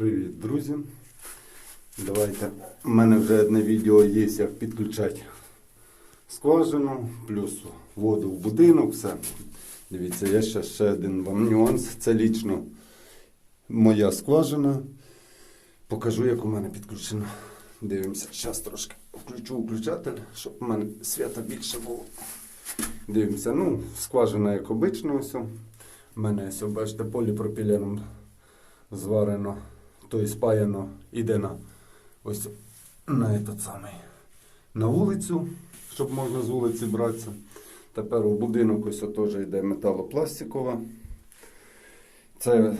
Привіт, друзі. Давайте. У мене вже одне відео є, як підключати скважину, плюс воду в будинок, все. Дивіться, є ще, ще один вам нюанс. Це лічно моя скважина. Покажу, як у мене підключено. Дивимося, зараз трошки включу включатель, щоб у мене свята більше було. Дивимося, ну, скважина як обично. Ось. У мене ось, бачите, поліпропіленом зварено, то спаяно, іде на ось на этот самий, на вулицю, щоб можна з вулиці братися. Тепер у будинок ось теж йде металопластикова. Це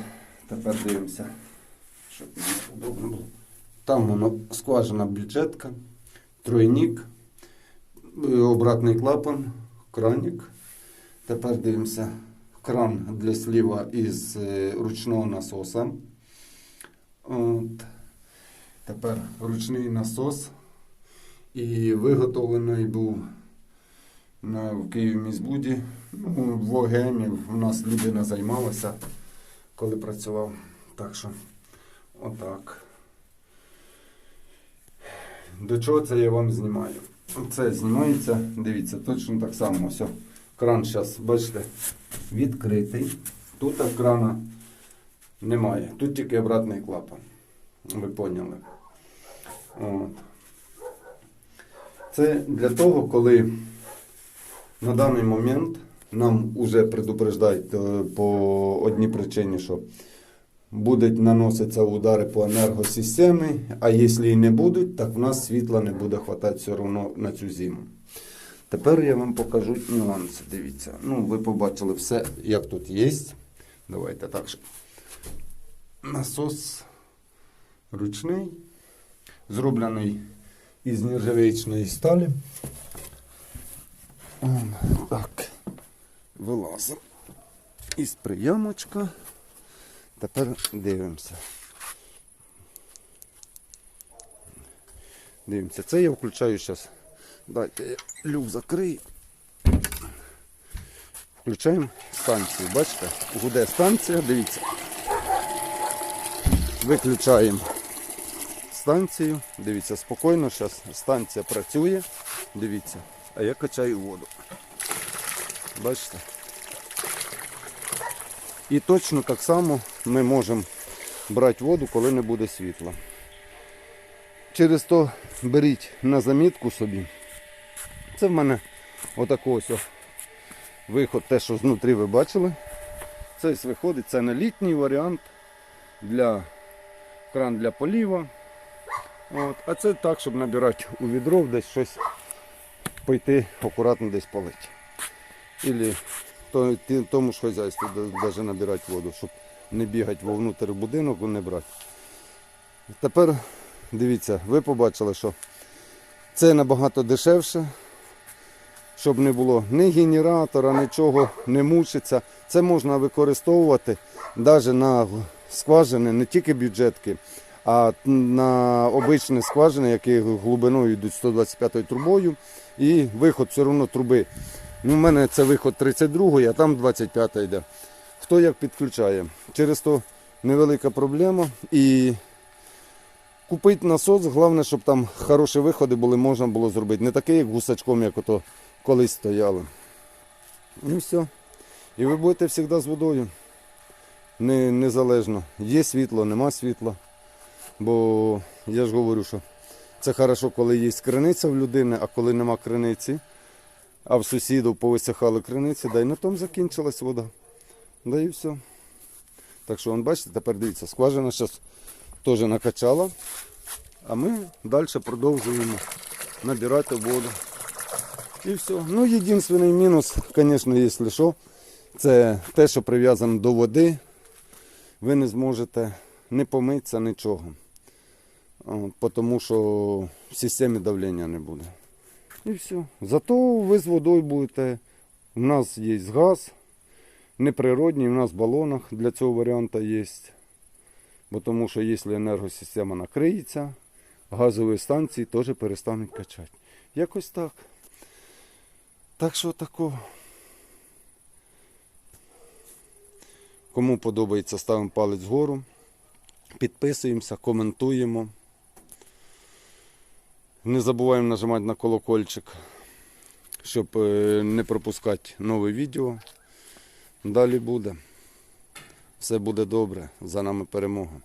тепер дивимося, щоб удобно було. Там воно скважина бюджетка, тройник, е, обратний клапан, кранік. Тепер дивимося кран для сліва із е, ручного насоса. От. Тепер ручний насос. І виготовлений був на, в Києві міськбуді. Ну, в ОГМі в нас людина займалася, коли працював. Так що, отак. До чого це я вам знімаю? Це знімається, дивіться, точно так само. Ось, кран зараз, бачите, відкритий. Тут крана немає. Тут тільки обратний клапан. Ви поняли. От. Це для того, коли на даний момент нам вже предупреждають е, по одній причині, що будуть наноситися удари по енергосистемі, а якщо і не будуть, так в нас світла не буде хватати все одно на цю зиму. Тепер я вам покажу нюанси. Дивіться. Ну, ви побачили все, як тут є. Давайте так. Насос ручний, зроблений із нержавічної сталі. Так, вилазимо із прийомочка. Тепер дивимося. Дивимося. Це я включаю зараз. Дайте я люк закрию. Включаємо станцію. Бачите? Гуде станція, дивіться. Виключаємо станцію. Дивіться, спокійно, зараз станція працює. Дивіться, а я качаю воду. Бачите? І точно так само ми можемо брати воду, коли не буде світла. Через то беріть на замітку собі. Це в мене отако ось виход, те, що знутрі ви бачили. Це ось виходить, це не літній варіант для кран для поліва. От. А це так, щоб набирати у відро, десь щось пойти акуратно десь полити. Ілі то, тому ж хазяйству навіть набирати воду, щоб не бігати вовнутрь будинок, не брати. Тепер дивіться, ви побачили, що це набагато дешевше, щоб не було ні генератора, нічого не мучиться. Це можна використовувати навіть на скважини, не тільки бюджетки, а на обичні скважини, які глибиною йдуть 125 трубою, і виход все одно труби. Ну, У мене це виход 32, а там 25 йде. Хто як підключає? Через то невелика проблема. І купити насос, головне, щоб там хороші виходи були, можна було зробити. Не такий, як гусачком, як ото колись стояли. І все. І ви будете завжди з водою. Не, незалежно. Є світло, нема світла. Бо я ж говорю, що це хорошо, коли є криниця в людини, а коли нема криниці, а в сусідів повисихали криниці, да й на тому закінчилась вода. Да і все. Так що, вон, бачите, тепер дивіться, скважина зараз теж накачала, а ми далі продовжуємо набирати воду. І все. Ну, єдиний мінус, звісно, якщо що, це те, що прив'язано до води, ви не зможете не помитися, нічого. Тому що в системі давлення не буде. І все. Зато ви з водою будете. У нас є газ, неприродній, у нас в балонах для цього варіанту є. Бо тому що якщо енергосистема накриється, газові станції теж перестануть качати. Якось так. Так що такого. Кому подобається, ставимо палець вгору. Підписуємося, коментуємо. Не забуваємо нажимати на колокольчик, щоб е, не пропускати нове відео. Далі буде. Все буде добре. За нами перемога.